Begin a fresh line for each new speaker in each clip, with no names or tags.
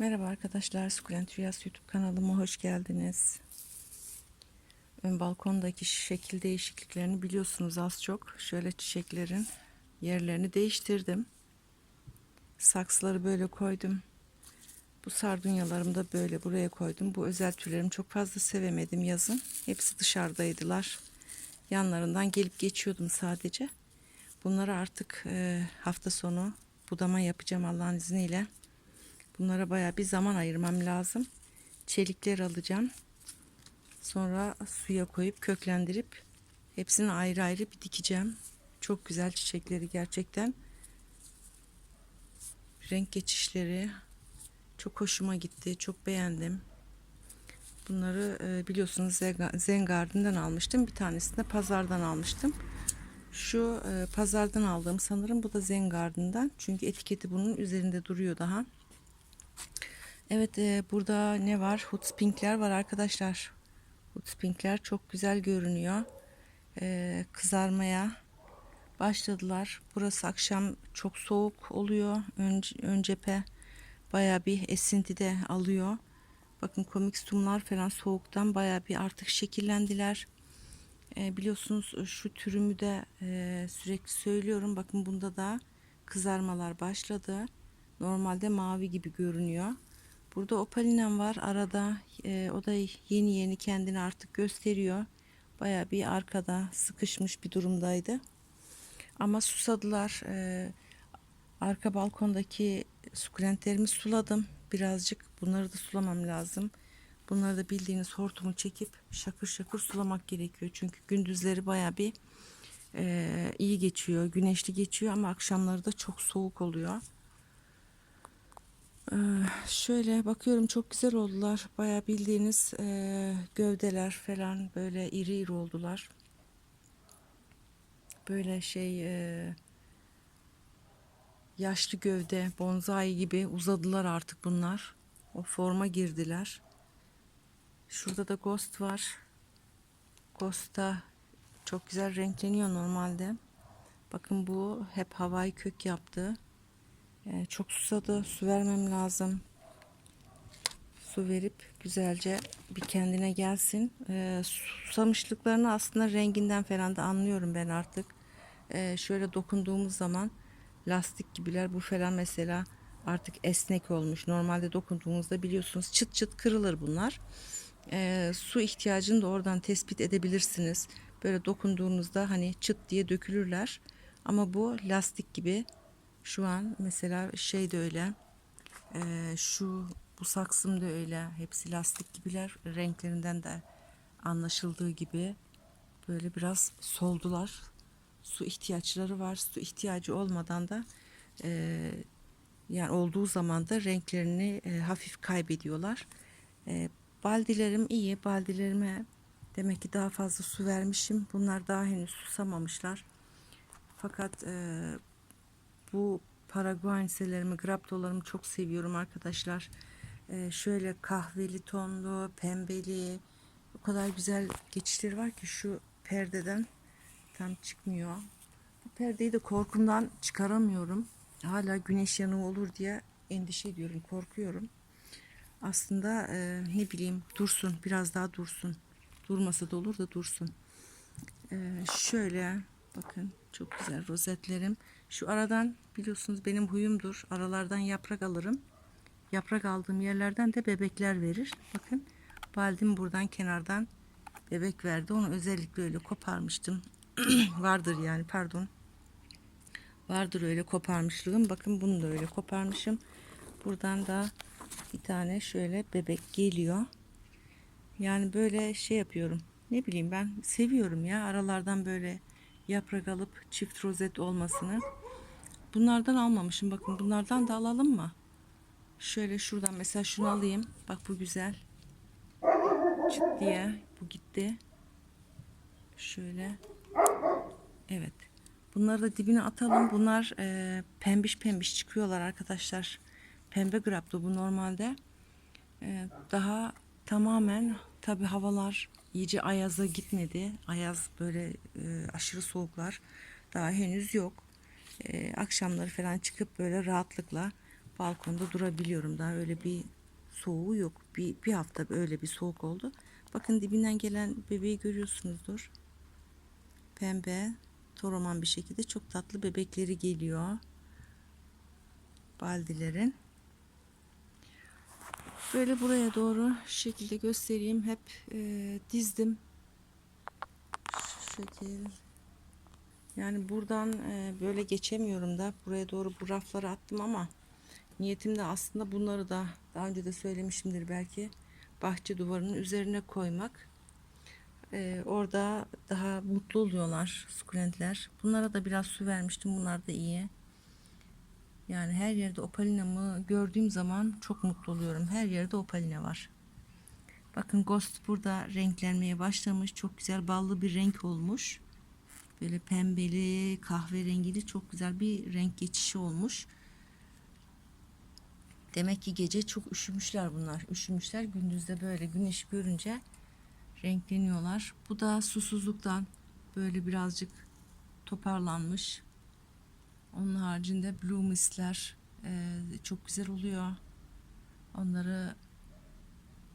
Merhaba arkadaşlar, Sukulent Rüyası YouTube kanalıma hoş geldiniz. Ön balkondaki şekil değişikliklerini biliyorsunuz az çok. Şöyle çiçeklerin yerlerini değiştirdim. Saksıları böyle koydum. Bu sardunyalarımı da böyle buraya koydum. Bu özel türlerimi çok fazla sevemedim yazın. Hepsi dışarıdaydılar. Yanlarından gelip geçiyordum sadece. Bunları artık hafta sonu budama yapacağım Allah'ın izniyle. Bunlara baya bir zaman ayırmam lazım. Çelikler alacağım. Sonra suya koyup köklendirip hepsini ayrı ayrı bir dikeceğim. Çok güzel çiçekleri gerçekten. Renk geçişleri çok hoşuma gitti. Çok beğendim. Bunları e, biliyorsunuz Zen Garden'dan almıştım. Bir tanesini de pazardan almıştım. Şu e, pazardan aldığım sanırım bu da Zen Garden'dan. Çünkü etiketi bunun üzerinde duruyor daha. Evet e, burada ne var? Hutspinkler var arkadaşlar. Hutspinkler çok güzel görünüyor. E, kızarmaya başladılar. Burası akşam çok soğuk oluyor. Ön, ön cephe baya bir esinti de alıyor. Bakın komik stumlar falan soğuktan baya bir artık şekillendiler. E, biliyorsunuz şu türümü de e, sürekli söylüyorum. Bakın bunda da kızarmalar başladı. Normalde mavi gibi görünüyor. Burada opalinem var arada. E, o da yeni yeni kendini artık gösteriyor. Baya bir arkada sıkışmış bir durumdaydı. Ama susadılar. E, arka balkondaki sukulentlerimi suladım. Birazcık bunları da sulamam lazım. Bunları da bildiğiniz hortumu çekip şakır şakır sulamak gerekiyor. Çünkü gündüzleri baya bir e, iyi geçiyor. Güneşli geçiyor ama akşamları da çok soğuk oluyor. Ee, şöyle bakıyorum çok güzel oldular. Baya bildiğiniz e, gövdeler falan böyle iri iri oldular. Böyle şey e, yaşlı gövde bonsai gibi uzadılar artık bunlar. O forma girdiler. Şurada da ghost var. Ghost da çok güzel renkleniyor normalde. Bakın bu hep havai kök yaptı. Ee, çok susadı. Su vermem lazım. Su verip güzelce bir kendine gelsin. Ee, susamışlıklarını aslında renginden falan da anlıyorum ben artık. Ee, şöyle dokunduğumuz zaman lastik gibiler. Bu falan mesela artık esnek olmuş. Normalde dokunduğumuzda biliyorsunuz çıt çıt kırılır bunlar. Ee, su ihtiyacını da oradan tespit edebilirsiniz. Böyle dokunduğunuzda hani çıt diye dökülürler. Ama bu lastik gibi şu an mesela şey de öyle. Ee, şu bu saksım da öyle. Hepsi lastik gibiler. Renklerinden de anlaşıldığı gibi böyle biraz soldular. Su ihtiyaçları var. Su ihtiyacı olmadan da e, yani olduğu zaman da renklerini e, hafif kaybediyorlar. E, baldilerim iyi. Baldilerime demek ki daha fazla su vermişim. Bunlar daha henüz susamamışlar. Fakat e, bu paraguayselerimi, graptolarımı çok seviyorum arkadaşlar. Ee, şöyle kahveli tonlu, pembeli o kadar güzel geçişleri var ki şu perdeden tam çıkmıyor. Bu perdeyi de korkumdan çıkaramıyorum. Hala güneş yanığı olur diye endişe ediyorum, korkuyorum. Aslında e, ne bileyim dursun, biraz daha dursun. Durmasa da olur da dursun. Ee, şöyle bakın çok güzel rozetlerim. Şu aradan biliyorsunuz benim huyumdur. Aralardan yaprak alırım. Yaprak aldığım yerlerden de bebekler verir. Bakın baldim buradan kenardan bebek verdi. Onu özellikle öyle koparmıştım. Vardır yani pardon. Vardır öyle koparmışlığım. Bakın bunu da öyle koparmışım. Buradan da bir tane şöyle bebek geliyor. Yani böyle şey yapıyorum. Ne bileyim ben seviyorum ya aralardan böyle yaprak alıp çift rozet olmasını. Bunlardan almamışım. Bakın bunlardan da alalım mı? Şöyle şuradan mesela şunu alayım. Bak bu güzel. Çıt diye bu gitti. Şöyle. Evet. Bunları da dibine atalım. Bunlar e, pembiş pembiş çıkıyorlar arkadaşlar. Pembe grapto bu normalde. E, daha tamamen tabi havalar iyice ayaza gitmedi. Ayaz böyle e, aşırı soğuklar daha henüz yok. E, akşamları falan çıkıp böyle rahatlıkla balkonda durabiliyorum. Daha öyle bir soğuğu yok. Bir, bir hafta öyle bir soğuk oldu. Bakın dibinden gelen bebeği görüyorsunuzdur. Pembe, toroman bir şekilde çok tatlı bebekleri geliyor. Baldilerin. Böyle buraya doğru şekilde göstereyim. Hep e, dizdim. Şu şekil. Yani buradan e, böyle geçemiyorum da buraya doğru bu rafları attım ama niyetim de aslında bunları da daha önce de söylemişimdir belki bahçe duvarının üzerine koymak. E, orada daha mutlu oluyorlar sukulentler. Bunlara da biraz su vermiştim. Bunlar da iyi. Yani her yerde opalinamı gördüğüm zaman çok mutlu oluyorum. Her yerde opalina var. Bakın Ghost burada renklenmeye başlamış. Çok güzel ballı bir renk olmuş. Böyle pembeli, kahverengili çok güzel bir renk geçişi olmuş. Demek ki gece çok üşümüşler bunlar. Üşümüşler. Gündüzde böyle güneş görünce renkleniyorlar. Bu da susuzluktan böyle birazcık toparlanmış. Onun haricinde blue mistler e, çok güzel oluyor. Onları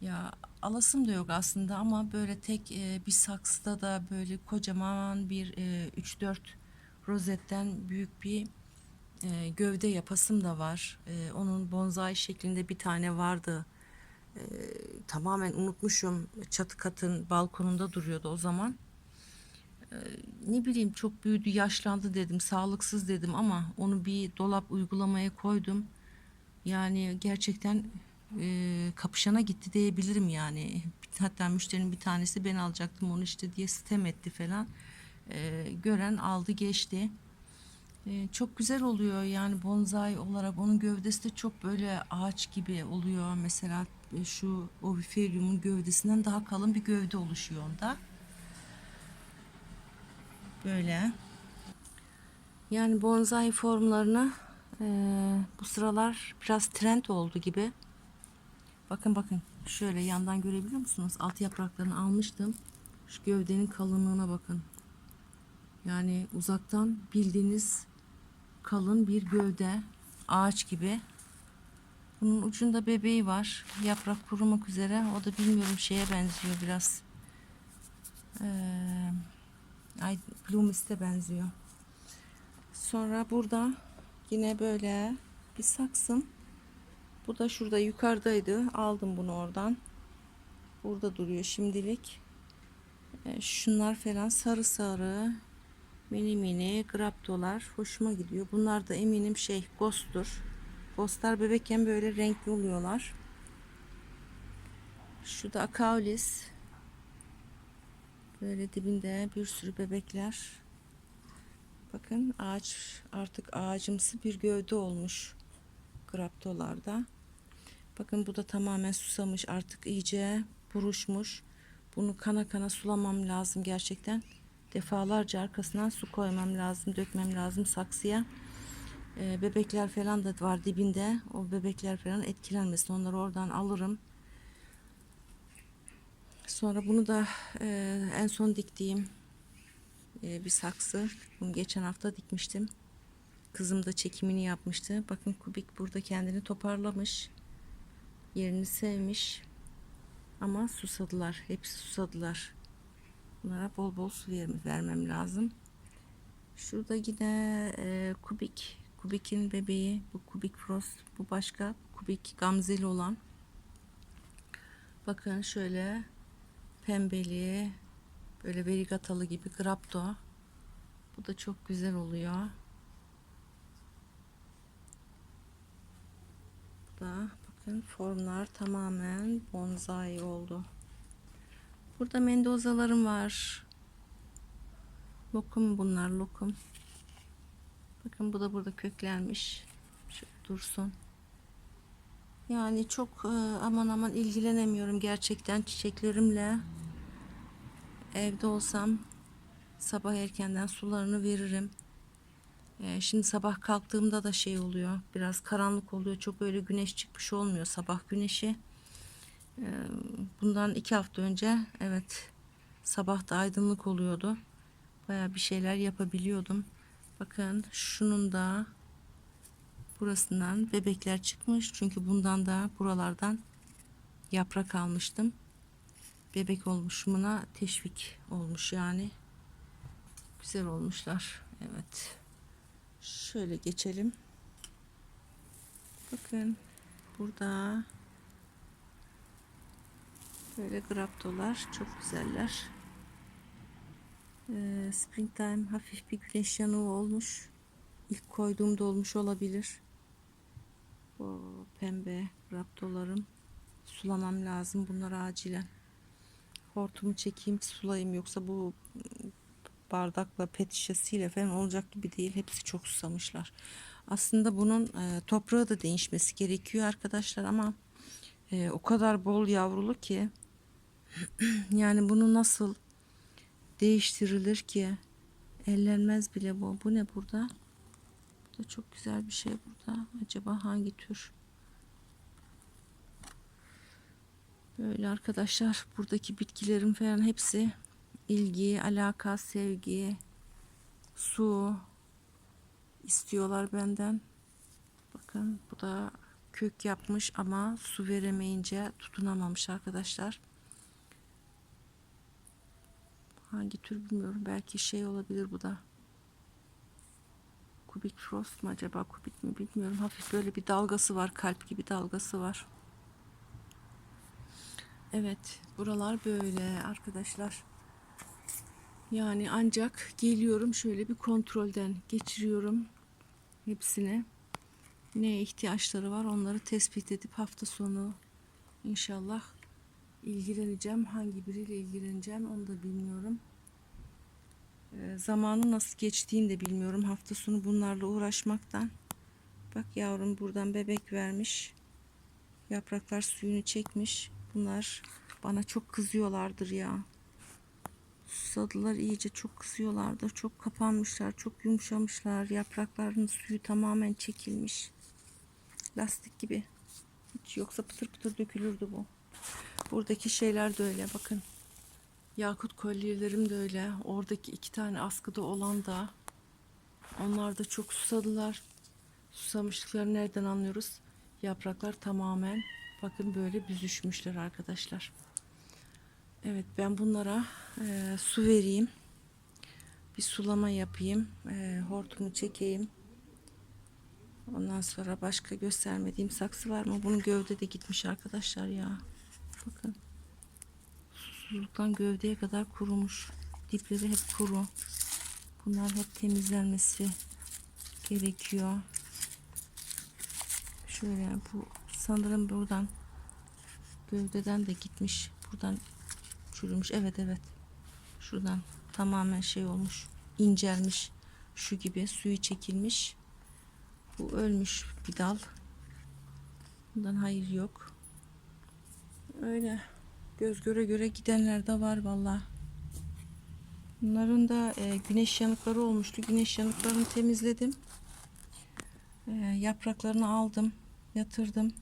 ya alasım da yok aslında ama böyle tek e, bir saksıda da böyle kocaman bir e, 3-4 rozetten büyük bir e, gövde yapasım da var. E, onun bonsai şeklinde bir tane vardı. E, tamamen unutmuşum. Çatı katın balkonunda duruyordu o zaman. E, ne bileyim çok büyüdü, yaşlandı dedim, sağlıksız dedim ama onu bir dolap uygulamaya koydum. Yani gerçekten e, kapışana gitti diyebilirim yani. Hatta müşterinin bir tanesi ben alacaktım onu işte diye sitem etti falan. E, gören aldı geçti. E, çok güzel oluyor yani bonsai olarak onun gövdesi de çok böyle ağaç gibi oluyor. Mesela e, şu oviferiumun gövdesinden daha kalın bir gövde oluşuyor onda. Böyle. Yani bonsai formlarını e, bu sıralar biraz trend oldu gibi. Bakın bakın şöyle yandan görebiliyor musunuz? Alt yapraklarını almıştım. Şu gövdenin kalınlığına bakın. Yani uzaktan bildiğiniz kalın bir gövde. Ağaç gibi. Bunun ucunda bebeği var. Yaprak kurumak üzere. O da bilmiyorum şeye benziyor biraz. Ee, ay Blumist'e benziyor. Sonra burada yine böyle bir saksım. Bu da şurada yukarıdaydı. Aldım bunu oradan. Burada duruyor şimdilik. E, şunlar falan sarı sarı mini mini graptolar hoşuma gidiyor. Bunlar da eminim şey ghost'tur. Ghostlar bebekken böyle renkli oluyorlar. Şu da akaulis. Böyle dibinde bir sürü bebekler. Bakın ağaç artık ağacımsı bir gövde olmuş graptolarda. Bakın bu da tamamen susamış artık iyice buruşmuş. Bunu kana kana sulamam lazım gerçekten. Defalarca arkasından su koymam lazım, dökmem lazım saksıya. Ee, bebekler falan da var dibinde. O bebekler falan etkilenmesin. Onları oradan alırım. Sonra bunu da e, en son diktiğim e, bir saksı. Bunu geçen hafta dikmiştim. Kızım da çekimini yapmıştı. Bakın kubik burada kendini toparlamış. Yerini sevmiş. Ama susadılar. Hepsi susadılar. Bunlara bol bol su ver, vermem lazım. Şurada yine e, kubik. Kubik'in bebeği. Bu kubik frost. Bu başka. Kubik gamzeli olan. Bakın şöyle pembeli böyle verigatalı gibi grapto. Bu da çok güzel oluyor. Bu da bakın formlar tamamen bonsai oldu. Burada mendozalarım var. Lokum bunlar lokum. Bakın bu da burada köklenmiş. Şöyle dursun. Yani çok e, aman aman ilgilenemiyorum gerçekten çiçeklerimle. Evde olsam sabah erkenden sularını veririm. E, şimdi sabah kalktığımda da şey oluyor. Biraz karanlık oluyor. Çok öyle güneş çıkmış olmuyor sabah güneşi. E, bundan iki hafta önce evet sabah da aydınlık oluyordu. Baya bir şeyler yapabiliyordum. Bakın şunun da Burasından bebekler çıkmış. Çünkü bundan da buralardan yaprak almıştım. Bebek olmuşumuna teşvik olmuş yani. Güzel olmuşlar. Evet. Şöyle geçelim. Bakın burada böyle graptolar çok güzeller. Ee, springtime hafif bir güneş yanığı olmuş. İlk koyduğumda olmuş olabilir. O pembe raptolarım. Sulamam lazım bunları acilen. Hortumu çekeyim sulayayım yoksa bu bardakla pet şişesiyle falan olacak gibi değil. Hepsi çok susamışlar. Aslında bunun e, toprağı da değişmesi gerekiyor arkadaşlar ama e, o kadar bol yavrulu ki yani bunu nasıl değiştirilir ki ellenmez bile bu. Bu ne burada? Da çok güzel bir şey burada. Acaba hangi tür? Böyle arkadaşlar buradaki bitkilerin falan hepsi ilgi, alaka, sevgi, su istiyorlar benden. Bakın bu da kök yapmış ama su veremeyince tutunamamış arkadaşlar. Hangi tür bilmiyorum. Belki şey olabilir bu da. Kubik frost mu acaba? Kubik mi bilmiyorum. Hafif böyle bir dalgası var. Kalp gibi dalgası var. Evet. Buralar böyle arkadaşlar. Yani ancak geliyorum şöyle bir kontrolden geçiriyorum hepsine. Ne ihtiyaçları var onları tespit edip hafta sonu inşallah ilgileneceğim. Hangi biriyle ilgileneceğim onu da bilmiyorum. E, zamanı nasıl geçtiğini de bilmiyorum. Hafta sonu bunlarla uğraşmaktan. Bak yavrum buradan bebek vermiş. Yapraklar suyunu çekmiş. Bunlar bana çok kızıyorlardır ya. Susadılar iyice çok kızıyorlardır. Çok kapanmışlar, çok yumuşamışlar. Yapraklarının suyu tamamen çekilmiş. Lastik gibi. Hiç yoksa pıtır pıtır dökülürdü bu. Buradaki şeyler de öyle bakın. Yakut kolyelerim de öyle. Oradaki iki tane askıda olan da onlar da çok susadılar. Susamışlıkları nereden anlıyoruz? Yapraklar tamamen bakın böyle büzüşmüşler arkadaşlar. Evet ben bunlara e, su vereyim. Bir sulama yapayım. E, hortumu çekeyim. Ondan sonra başka göstermediğim saksı var mı? Bunun gövde de gitmiş arkadaşlar ya. Bakın. Susuzluktan gövdeye kadar kurumuş. Dipleri hep kuru. Bunlar hep temizlenmesi gerekiyor. Şöyle bu sanırım buradan gövdeden de gitmiş. Buradan çürümüş. Evet evet. Şuradan tamamen şey olmuş. incelmiş. Şu gibi suyu çekilmiş. Bu ölmüş bir dal. Bundan hayır yok. Öyle göz göre göre gidenler de var valla. Bunların da e, güneş yanıkları olmuştu. Güneş yanıklarını temizledim. E, yapraklarını aldım, yatırdım.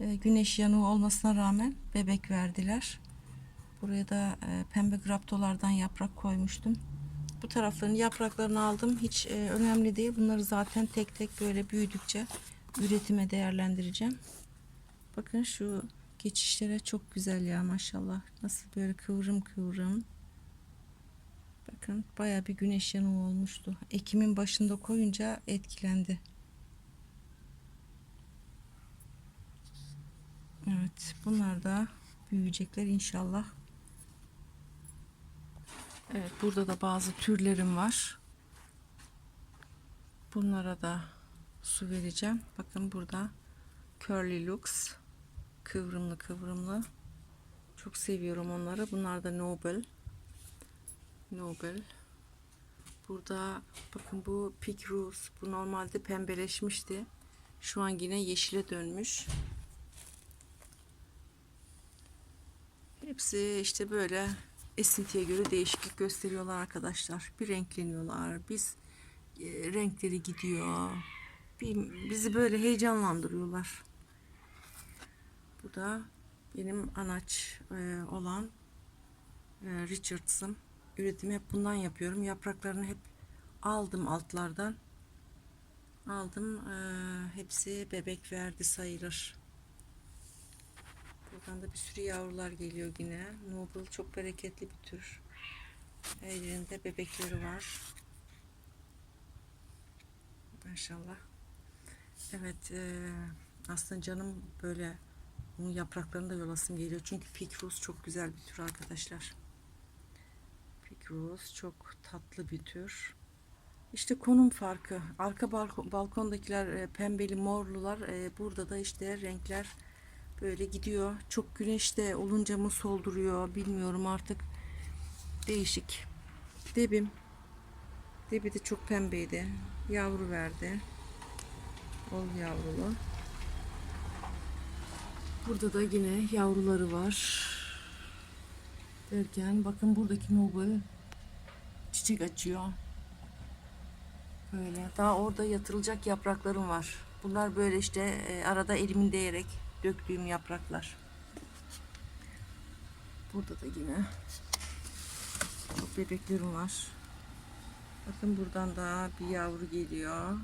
E, güneş yanığı olmasına rağmen bebek verdiler. Buraya da e, pembe graptolardan yaprak koymuştum. Bu taraflarını yapraklarını aldım. Hiç e, önemli değil. Bunları zaten tek tek böyle büyüdükçe üretime değerlendireceğim. Bakın şu geçişlere çok güzel ya maşallah. Nasıl böyle kıvrım kıvrım. Bakın baya bir güneş yanığı olmuştu. Ekimin başında koyunca etkilendi. Evet bunlar da büyüyecekler inşallah. Evet burada da bazı türlerim var. Bunlara da su vereceğim. Bakın burada Curly Lux kıvrımlı kıvrımlı. Çok seviyorum onları. Bunlar da Nobel. Nobel. Burada bakın bu Pink Rose. Bu normalde pembeleşmişti. Şu an yine yeşile dönmüş. Hepsi işte böyle esintiye göre değişiklik gösteriyorlar arkadaşlar. Bir renkleniyorlar. Biz e, renkleri gidiyor. Bir, bizi böyle heyecanlandırıyorlar. Da benim anaç e, olan e, Richards'ım. Üretimi hep bundan yapıyorum. Yapraklarını hep aldım altlardan. aldım. Ee, hepsi bebek verdi sayılır. Buradan da bir sürü yavrular geliyor yine. Noble çok bereketli bir tür. Her yerinde bebekleri var. Maşallah. Evet, e, aslında canım böyle bunun yapraklarını da yolasım geliyor. Çünkü Fikrus çok güzel bir tür arkadaşlar. Fikrus çok tatlı bir tür. İşte konum farkı. Arka balkon, balkondakiler e, pembeli morlular. e, burada da işte renkler böyle gidiyor. Çok güneşte olunca mı solduruyor bilmiyorum artık. Değişik. Debim. Debi de çok pembeydi. Yavru verdi. Ol yavrulu. Burada da yine yavruları var. Derken bakın buradaki Nobel çiçek açıyor. Böyle. Daha orada yatırılacak yapraklarım var. Bunlar böyle işte e, arada elimin değerek döktüğüm yapraklar. Burada da yine çok bebeklerim var. Bakın buradan da bir yavru geliyor.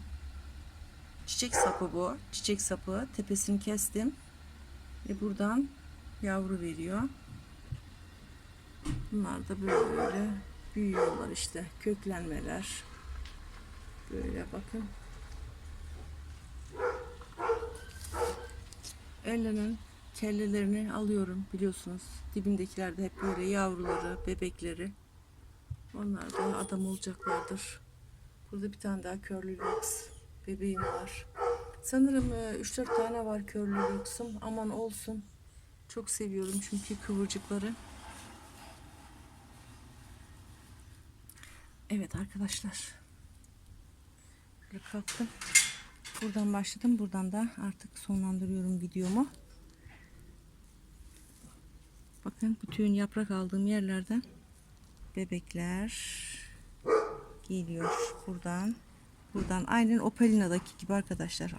Çiçek sapı bu. Çiçek sapı. Tepesini kestim. Ve buradan yavru veriyor. Bunlar da böyle büyüyorlar işte. Köklenmeler. Böyle bakın. Ellerin kellelerini alıyorum biliyorsunuz. Dibindekilerde hep böyle yavruları, bebekleri. Onlar da adam olacaklardır. Burada bir tane daha curly lux bebeğim var. Sanırım 3-4 tane var curly lux'um. Aman olsun. Çok seviyorum çünkü kıvırcıkları. Evet arkadaşlar. Böyle kalktım. Buradan başladım. Buradan da artık sonlandırıyorum videomu. Bakın bütün yaprak aldığım yerlerden bebekler geliyor buradan. Buradan aynen Opalina'daki gibi arkadaşlar.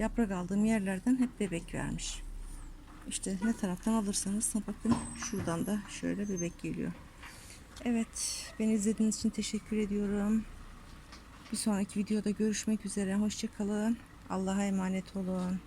Yaprak aldığım yerlerden hep bebek vermiş. İşte ne taraftan alırsanız bakın şuradan da şöyle bebek geliyor. Evet beni izlediğiniz için teşekkür ediyorum. Bir sonraki videoda görüşmek üzere. Hoşçakalın. Allah'a emanet olun.